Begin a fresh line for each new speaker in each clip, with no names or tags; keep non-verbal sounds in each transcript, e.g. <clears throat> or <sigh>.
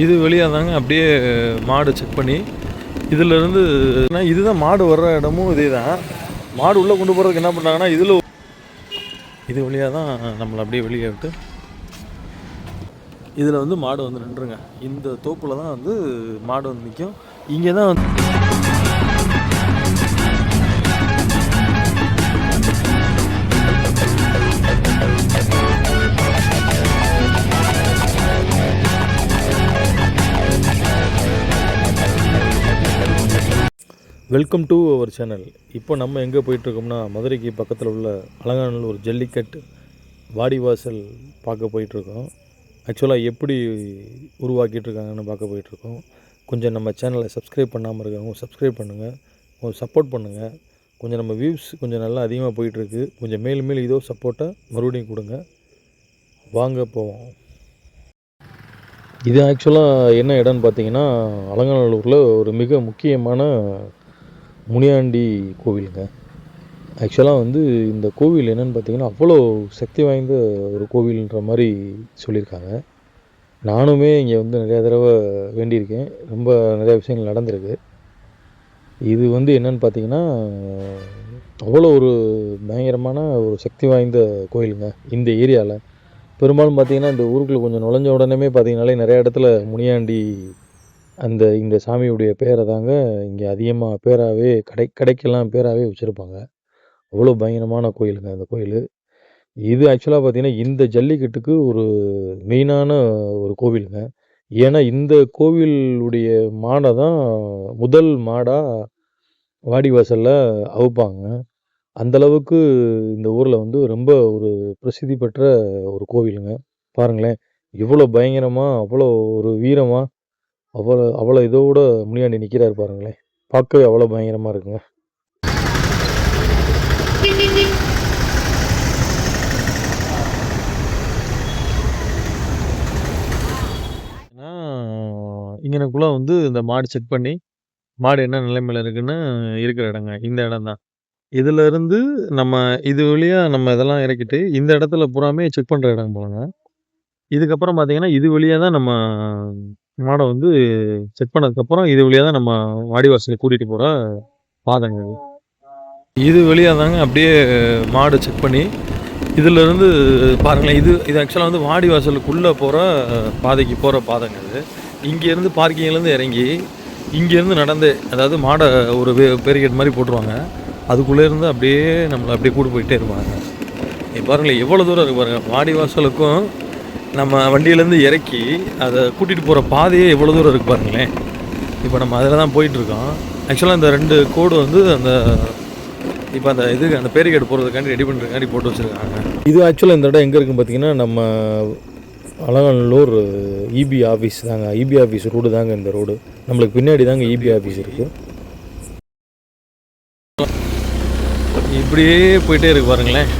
இது வெளியாக தாங்க அப்படியே மாடு செக் பண்ணி இதிலிருந்து இதுதான் மாடு வர்ற இடமும் இதே தான் மாடு உள்ளே கொண்டு போகிறதுக்கு என்ன பண்ணாங்கன்னா இதில் இது வழியாக தான் நம்மளை அப்படியே வெளியே விட்டு இதில் வந்து மாடு வந்து நின்றுங்க. இந்த தோப்பில் தான் வந்து மாடு வந்து நிற்கும் இங்கே தான் வந்து வெல்கம் டு அவர் சேனல் இப்போ நம்ம எங்கே போயிட்டுருக்கோம்னா மதுரைக்கு பக்கத்தில் உள்ள அலங்காநல்லூர் ஜல்லிக்கட்டு வாடிவாசல் பார்க்க போயிட்டுருக்கோம். ஆக்சுவலாக எப்படி உருவாக்கிட்டு இருக்காங்கன்னு பார்க்க போயிட்டுருக்கோம். கொஞ்சம் நம்ம சேனலை சப்ஸ்கிரைப் பண்ணாமல் இருக்கவங்க சப்ஸ்கிரைப் பண்ணுங்கள் கொஞ்சம் சப்போர்ட் பண்ணுங்கள் கொஞ்சம் நம்ம வியூஸ் கொஞ்சம் நல்லா அதிகமாக போயிட்டுருக்கு. கொஞ்சம் மேலும் மேலும் இதோ சப்போர்ட்டை மறுபடியும் கொடுங்க. வாங்க போவோம். இது ஆக்சுவலாக என்ன இடம்னு பார்த்தீங்கன்னா அலங்காநல்லூரில் ஒரு மிக முக்கியமான முனியாண்டி கோவிலுங்க. ஆக்சுவலாக வந்து இந்த கோவில் என்னென்னு பார்த்தீங்கன்னா அவ்வளோ சக்தி வாய்ந்த ஒரு கோவில்ன்ற மாதிரி சொல்லியிருக்காங்க. நானுமே இங்கே வந்து நிறையா தடவை வேண்டியிருக்கேன். ரொம்ப நிறையா விஷயங்கள் நடந்திருக்கு. இது வந்து என்னன்னு பார்த்தீங்கன்னா அவ்வளோ ஒரு பயங்கரமான ஒரு சக்தி வாய்ந்த கோயிலுங்க இந்த ஏரியாவில் பெரும்பாலும் பார்த்தீங்கன்னா இந்த ஊருக்குள்ளே கொஞ்சம் நுழைஞ்ச உடனே பார்த்தீங்கனாலே நிறைய இடத்துல முனியாண்டி அந்த இந்த சாமியுடைய பேரை தாங்க இங்கே அதிகமாக பேராகவே கடை கடைக்கெல்லாம் பேராகவே வச்சுருப்பாங்க. அவ்வளோ பயங்கரமான கோயிலுங்க அந்த கோயில். இது ஆக்சுவலாக பார்த்திங்கன்னா இந்த ஜல்லிக்கட்டுக்கு ஒரு மெயினான ஒரு கோவிலுங்க. ஏன்னா இந்த கோவிலுடைய மாடை தான் முதல் மாடாக வாடிவாசலில் அவுப்பாங்க. அந்தளவுக்கு இந்த ஊரில் வந்து ரொம்ப ஒரு பிரசித்தி பெற்ற ஒரு கோவிலுங்க. பாருங்களேன் இவ்வளோ பயங்கரமாக அவ்வளோ ஒரு வீரமாக அவ்வளோ அவ்வளோ இதோட முனியாண்டி நிற்கிறாரு பாருங்களேன். பார்க்கவே அவ்வளோ பயங்கரமாக இருக்குங்க. ஏன்னா இங்கனக்குள்ளே வந்து இந்த மாடு செக் பண்ணி மாடு என்ன நிலைமையில் இருக்குன்னு இருக்கிற இடங்க. இந்த இடம் தான். இதுல இருந்து நம்ம இது வழியா நம்ம இதெல்லாம் இறக்கிட்டு இந்த இடத்துல பூராமே செக் பண்ணுற இடம் போலங்க. இதுக்கப்புறம் பார்த்தீங்கன்னா இது வழியாக தான் நம்ம மாடை வந்து செக் பண்ணதுக்கப்புறம் இது வழியாக தான் நம்ம வாடிவாசலை கூட்டிகிட்டு போகிற பாதைங்க இது. வழியாக தாங்க அப்படியே மாடு செக் பண்ணி இதிலிருந்து பாருங்களேன் இது இது ஆக்சுவலாக வந்து வாடி வாசலுக்குள்ளே போகிற பாதைக்கு போகிற பாதைங்க அது இங்கேருந்து பார்க்கிங்லேருந்து இறங்கி இங்கேருந்து நடந்து அதாவது மாடை ஒரு பேரிகேட் மாதிரி போட்டுருவாங்க. அதுக்குள்ளே இருந்து அப்படியே நம்மளை அப்படியே கூட்டு போயிட்டே இருப்பாங்க. பாருங்களேன் எவ்வளோ தூரம் இருக்கு பாருங்கள் வாடி வாசலுக்கும் நம்ம வண்டியிலேருந்து இறக்கி அதை கூட்டிகிட்டு போகிற பாதையே எவ்வளோ தூரம் இருக்குது பாருங்களேன். இப்போ நம்ம அதில் தான் போயிட்டுருக்கோம். ஆக்சுவலாக இந்த ரெண்டு கோடு வந்து அந்த இப்போ அந்த இது அந்த பேரிகேடு போகிறதுக்காண்டி ரெடி பண்ணுறதுக்காண்டி போட்டு வச்சுருக்காங்க. இது ஆக்சுவலாக இந்த இடம் எங்கே இருக்குன்னு பார்த்தீங்கன்னா நம்ம அலங்கநல்லூர் இபி ஆஃபீஸ் தாங்க. இபி ஆஃபீஸ் ரோடு தாங்க இந்த ரோடு நம்மளுக்கு பின்னாடி தாங்க இபி ஆஃபீஸ் இருக்குது இப்படியே போயிட்டே இருக்கு பாருங்களேன்.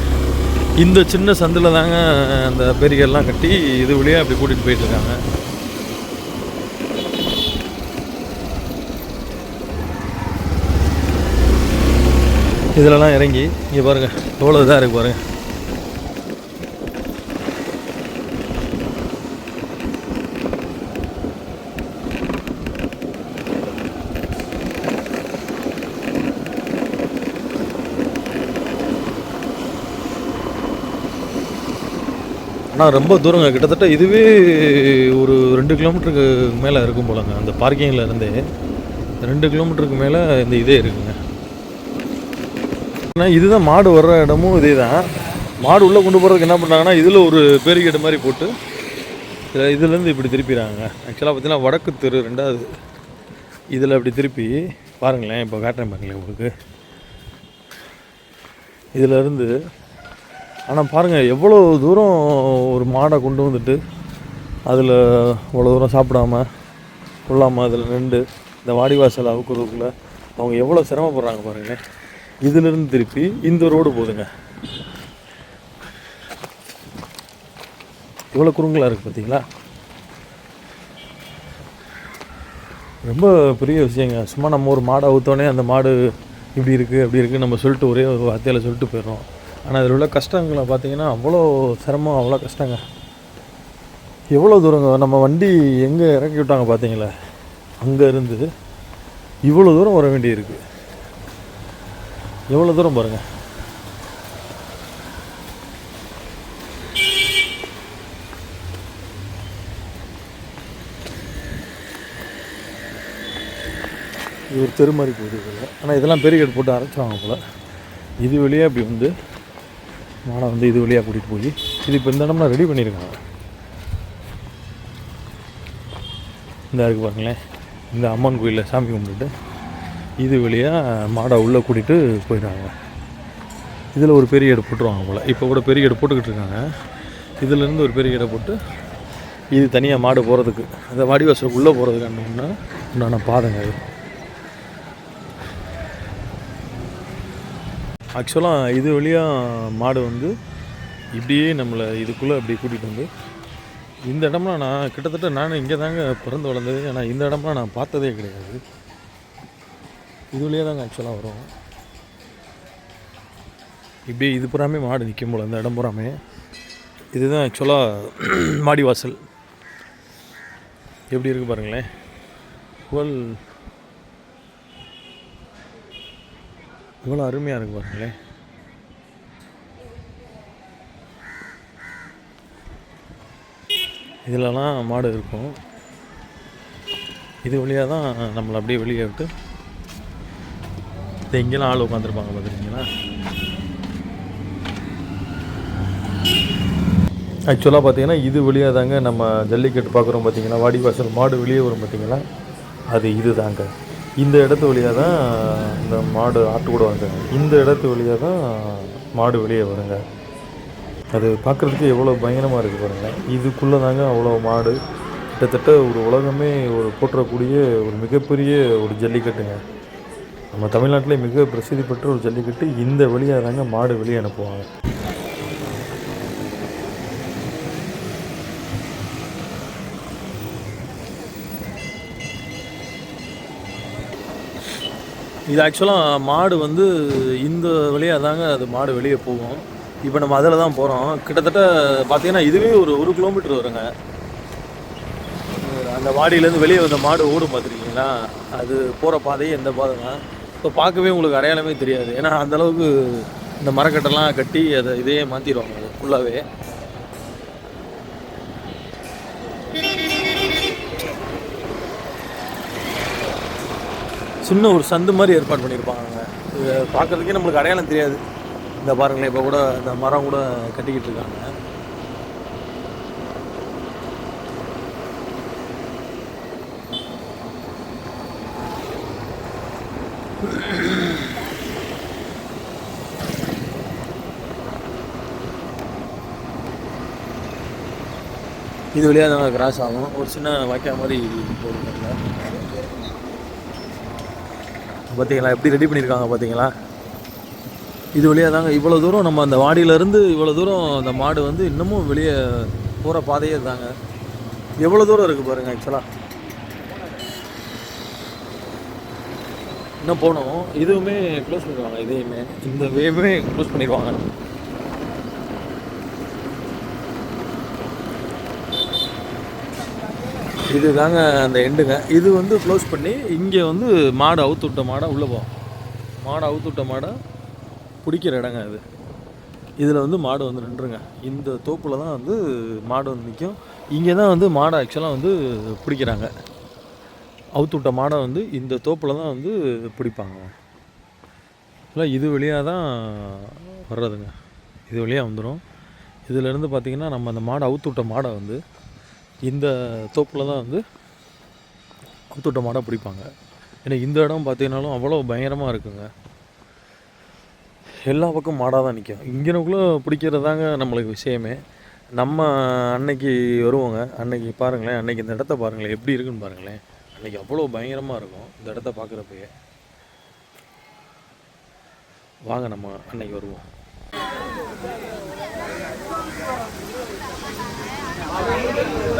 இந்த சின்ன சந்தில் தாங்க அந்த பேரிகேட்லாம் கட்டி இது வழியாக அப்படி கூட்டிகிட்டு போயிட்டுருக்காங்க. இதிலலாம் இறங்கி இங்கே பாருங்கள் எவ்வளோ இதாக இருக்குது பாருங்கள் ஆனால் ரொம்ப தூரங்க. கிட்டத்தட்ட இதுவே ஒரு ரெண்டு கிலோமீட்டருக்கு மேலே இருக்கும் போலங்க. அந்த பார்க்கிங்கில் இருந்தே ரெண்டு கிலோமீட்டருக்கு மேலே இந்த இதே இருக்குங்க. ஆனால் இதுதான் மாடு வர்ற இடமும் இதே தான் மாடு உள்ளே கொண்டு போகிறதுக்கு என்ன பண்ணாங்கன்னா இதில் ஒரு பேரிகேடு மாதிரி போட்டு இதில் இதுலேருந்து இப்படி திருப்பிடுறாங்க ஆக்சுவலாக பார்த்தீங்கன்னா வடக்கு தெரு ரெண்டாவது இதில் அப்படி திருப்பி பாருங்களேன் இப்போ காட்டுறேன் பாருங்களேன் உங்களுக்கு. இதிலேருந்து ஆனால் பாருங்கள் எவ்வளோ தூரம் ஒரு மாடை கொண்டு வந்துட்டு அதில் இவ்வளோ தூரம் சாப்பிடாம கொள்ளாமல் அதில் நின்று இந்த வாடிவாசல் அவுக்குறதுக்குள்ளே அவங்க எவ்வளோ சிரமப்படுறாங்க பாருங்களேன் இதிலிருந்து திருப்பி இந்த ரோடு போதுங்க இவ்வளோ குறுங்கலாக இருக்குது பார்த்தீங்களா ரொம்ப பெரிய விஷயங்க. சும்மா நம்ம ஒரு மாடை அவுத்தோடனே அந்த மாடு இப்படி இருக்குது அப்படி இருக்குது நம்ம சொல்லிட்டு ஒரே ஒரு வார்த்தையில் சொல்லிட்டு போயிடுறோம். ஆனால் இதில் உள்ள கஷ்டங்களை பார்த்தீங்கன்னா அவ்வளோ சிரமம் அவ்வளோ கஷ்டங்க. எவ்வளோ தூரங்க? நம்ம வண்டி எங்கே இறக்கி விட்டாங்க பார்த்தீங்களா? அங்கேருந்து இவ்வளோ தூரம் வர வேண்டியிருக்கு எவ்வளோ தூரம் பாருங்கள் இது ஒரு தெருமாறி போகுது இதில் ஆனால் இதெல்லாம் பெரிய கேட் போட்டு அரைச்சிருவாங்க போல். இது வழியாக இப்படி வந்து மாடை வந்து இது வழியாக கூட்டிகிட்டு போய் இது இப்போ இந்த இடம்லாம் ரெடி பண்ணியிருக்காங்க. இந்த இருக்குது பாருங்களேன். இந்த அம்மன் கோயிலில் சாமி கும்பிட்டுட்டு இது வழியாக மாடை உள்ளே கூட்டிகிட்டு போயிடுறாங்க. இதில் ஒரு பெரிய எடை போட்டுருவாங்க போல். இப்போ கூட பெரிய எடை போட்டுக்கிட்டு இருக்காங்க. இதுலேருந்து ஒரு பெரிய எடை போட்டு இது தனியாக மாடு போகிறதுக்கு அந்த வாடிவாசலுக்கு உள்ளே போகிறதுக்கு ஒன்று உண்டான பாதைங்க அது ஆக்சுவலாக இது வழியாக மாடு வந்து இப்படியே நம்மளை இதுக்குள்ளே அப்படி கூட்டிகிட்டு வந்து இந்த இடம்லாம் நான் கிட்டத்தட்ட நான் இங்கே தாங்க பிறந்து வளர்ந்தது. ஆனால் இந்த இடம்லாம் நான் பார்த்ததே கிடையாது. இது வழியாக தாங்க ஆக்சுவலாக வரும். இப்படியே இது புறாமே மாடு நிற்கும் போல் இந்த இடம் புறாமே. இதுதான் ஆக்சுவலாக <clears throat> மாடி வாசல். எப்படி இருக்குது பாருங்களேன். புகழ் இவ்வளோ அருமையாக இருக்கு பாருங்களேன் இதிலலாம் மாடு இருக்கும். இது வழியாக தான் நம்மளை அப்படியே வெளியே விட்டு இது இங்கெல்லாம் ஆள் உட்காந்துருப்பாங்க பார்த்துருக்கீங்களா ஆக்சுவலாக பார்த்தீங்கன்னா இது வழியாக தாங்க நம்ம ஜல்லிக்கட்டு பார்க்குறோம் பார்த்தீங்களா வாடிவாசல் மாடு வெளியே வரும் பார்த்தீங்களா அது இது தாங்க. இந்த இடத்து வழியாக தான் இந்த மாடு ஆட்டு கூட ஆட்டுக்கூடுவாங்க இந்த இடத்து வழியாக தான் மாடு வெளியே வருங்க. அது பார்க்குறதுக்கு எவ்வளோ பயங்கரமாக இருக்குது பாருங்கள் இதுக்குள்ளே தாங்க அவ்வளோ மாடு. கிட்டத்தட்ட ஒரு உலகமே ஒரு போற்றக்கூடிய ஒரு மிகப்பெரிய ஒரு ஜல்லிக்கட்டுங்க. நம்ம தமிழ்நாட்டிலே மிக பிரசித்தி பெற்ற ஒரு ஜல்லிக்கட்டு. இந்த வழியாக தாங்க மாடு வெளியே அனுப்புவாங்க. இது ஆக்சுவலாக மாடு வந்து இந்த வழியாக தாங்க அது மாடு வெளியே போகும். இப்போ நம்ம அதில் தான் போகிறோம் கிட்டத்தட்ட பார்த்தீங்கன்னா இதுவே ஒரு ஒரு கிலோமீட்டர் வருங்க. அந்த வாடியிலேருந்து வெளியே வந்த மாடு ஓடும் பார்த்துருக்கீங்களா அது போகிற பாதையே எந்த தான் இப்போ பார்க்கவே உங்களுக்கு அடையாளமே தெரியாது. ஏன்னா அந்தளவுக்கு இந்த மரக்கட்டெல்லாம் கட்டி அதை இதையே மாற்றிடுவாங்க ஃபுல்லாகவே சின்ன ஒரு சந்து மாதிரி ஏற்பாடு பண்ணியிருப்பாங்க. இதை பார்க்குறதுக்கே நம்மளுக்கு அடையாளம் தெரியாது. இந்த பாருங்களேன் இப்போ கூட இந்த மரம் கூட கட்டிக்கிட்டு இருக்காங்க. இது வழியாக நாங்கள் கிராஸ் ஆகும். ஒரு சின்ன வாய்க்கா மாதிரி போடுறாங்க பார்த்தீங்களா எப்படி ரெடி பண்ணியிருக்காங்க பார்த்தீங்களா இது வழியாக தாங்க இவ்வளோ தூரம் நம்ம அந்த வாடியிலேருந்து இவ்வளோ தூரம் அந்த மாடு வந்து இன்னமும் வெளியே போகிற பாதையே தாங்க எவ்வளோ தூரம் இருக்குது பாருங்கள் ஆக்சுவலாக இன்னும் போனோம் இதுவுமே க்ளோஸ் பண்ணிடுவாங்க இதையுமே. இந்த வேவுமே க்ளோஸ் பண்ணிடுவாங்க. இது தாங்க அந்த எண்டுங்க. இது வந்து க்ளோஸ் பண்ணி இங்கே வந்து மாடு அவுத்து விட்ட மாடை உள்ளே போகும் மாடை அவுத்து விட்ட மாடை பிடிக்கிற இடங்க இது. இதில் வந்து மாடு வந்து நின்றுங்க. இந்த தோப்பில் தான் வந்து மாடு வந்து நிற்கும் இங்கே தான் வந்து மாடை ஆக்சுவலாக வந்து பிடிக்கிறாங்க. அவுத்து விட்ட மாடை வந்து இந்த தோப்பில் தான் வந்து பிடிப்பாங்க. இல்லை இது வழியாக தான் வர்றதுங்க. இது வழியாக வந்துடும் இதிலேருந்து பார்த்திங்கன்னா நம்ம அந்த மாடை அவுத்து விட்ட மாடை வந்து இந்த தோப்பில் தான் வந்து கூத்தோட்ட மாடாக பிடிப்பாங்க. ஏன்னா இந்த இடம் பார்த்தீங்கன்னாலும் அவ்வளோ பயங்கரமாக இருக்குங்க. எல்லா பக்கம் மாடாக தான் நிற்கும் இங்கனக்குள்ளே பிடிக்கிறது தாங்க நம்மளுக்கு விஷயமே. நம்ம அன்னைக்கு வருவோங்க. அன்னைக்கு பாருங்களேன் அன்னைக்கு இந்த இடத்த பாருங்களேன். எப்படி இருக்குன்னு பாருங்களேன். அன்றைக்கி அவ்வளோ பயங்கரமாக இருக்கும் இந்த இடத்த பார்க்குறப்பயே வாங்க நம்ம அன்னைக்கு வருவோம்.
Thank you.